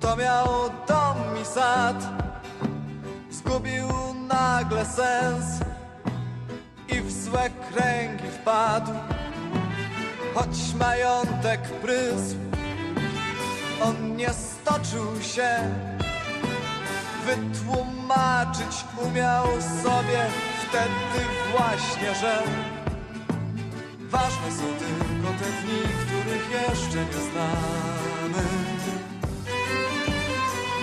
kto miał dom i sad, zgubił nagle sens i w złe kręgi wpadł. Choć majątek prysł, on nie stoczył się, wytłumaczyć umiał sobie wtedy właśnie, że ważne są tylko te dni, których jeszcze nie znamy.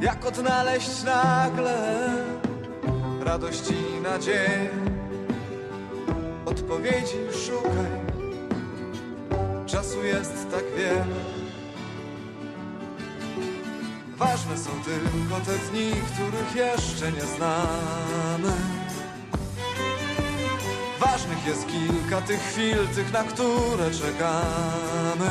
Jak odnaleźć nagle radość i nadzieję? Odpowiedzi szukaj, czasu jest tak wiele. Ważne są tylko te dni, których jeszcze nie znamy. Ważnych jest kilka tych chwil, tych, na które czekamy.